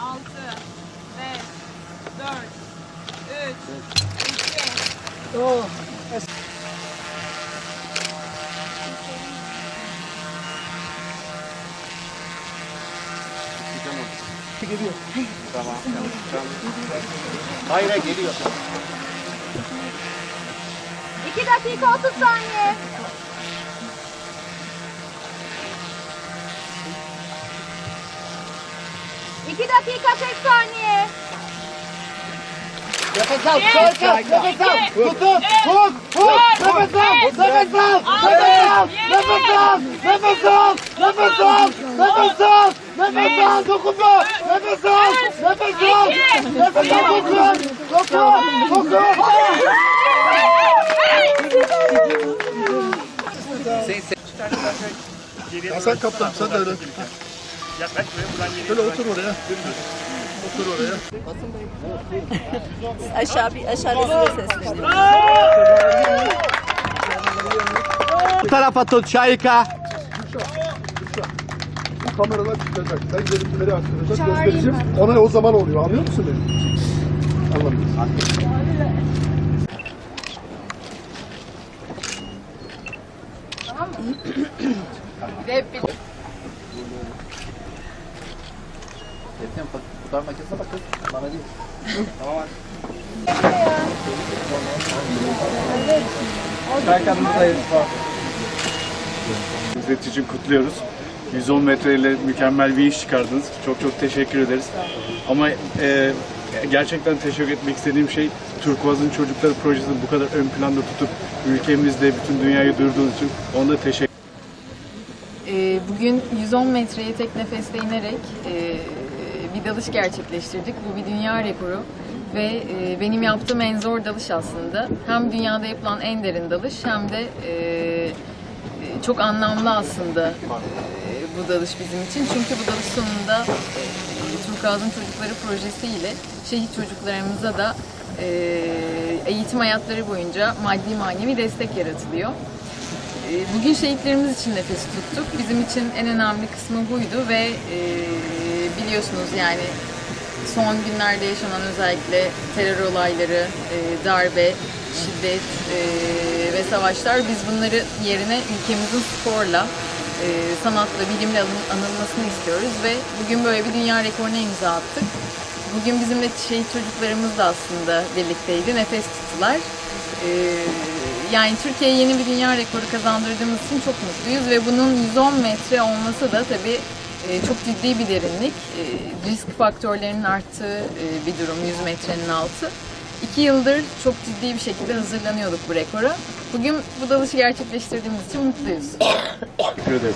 altı, beş, dört, üç, iki, Hayır hayır, geliyor. 2 dakika 30 saniye. İki dakika 40 saniye. Nefes al, nefes al, nefes al. iki, Tut, tut, Nefes al, nefes al, nefes al, nefes al, nefes al, nefes al, nefes al, nefes al, dokunma, nefes al, nefes al, nefes al, dokun, dokun, dokun. Hasan kaptan sen de öyle. Şöyle otur oraya. Otur oraya. Aşağı bir aşağıda size sesleniyorum. Bu tarafa tut Şayka. Bu kameralar çıkacak. Sen görüntüleri aktaracak. Göstereceğim. Ona o zaman oluyor. Anlıyor musun beni? Anlamıyorum. Defne fotoğraf makinesine bakın. Bana değil. Tamam. Hizmet için kutluyoruz. 110 metreyle mükemmel bir iş çıkardınız. Çok çok teşekkür ederiz. Ama e, gerçekten teşekkür etmek istediğim şey Turkuaz'ın Çocukları Projesi'ni bu kadar ön planda tutup ülkemizde bütün dünyayı duyurduğunuz için ona da teşekkür Ee, Bugün 110 metreye tek nefeste inerek e, bir dalış gerçekleştirdik. Bu bir dünya rekoru ve e, benim yaptığım en zor dalış aslında. Hem dünyada yapılan en derin dalış hem de e, e, çok anlamlı aslında e, bu dalış bizim için. Çünkü bu dalış sonunda e, Turkuaz'ın Çocukları projesiyle şehit çocuklarımıza da e, eğitim hayatları boyunca maddi manevi destek yaratılıyor. Ee, Bugün şehitlerimiz için nefes tuttuk. Bizim için en önemli kısmı buydu ve e, biliyorsunuz yani son günlerde yaşanan özellikle terör olayları, e, darbe, şiddet e, ve savaşlar biz bunları yerine ülkemizin sporla, e, sanatla, bilimle anıl- anılmasını istiyoruz ve bugün böyle bir dünya rekoruna imza attık. Bugün bizimle şehit çocuklarımız da aslında birlikteydi, nefes tuttular. Ee, yani Türkiye'ye yeni bir dünya rekoru kazandırdığımız için çok mutluyuz ve bunun 110 metre olması da tabii e, çok ciddi bir derinlik. E, risk faktörlerinin arttığı e, bir durum 100 metrenin altı. İki yıldır çok ciddi bir şekilde hazırlanıyorduk bu rekora. Bugün bu dalışı gerçekleştirdiğimiz için mutluyuz. ederiz.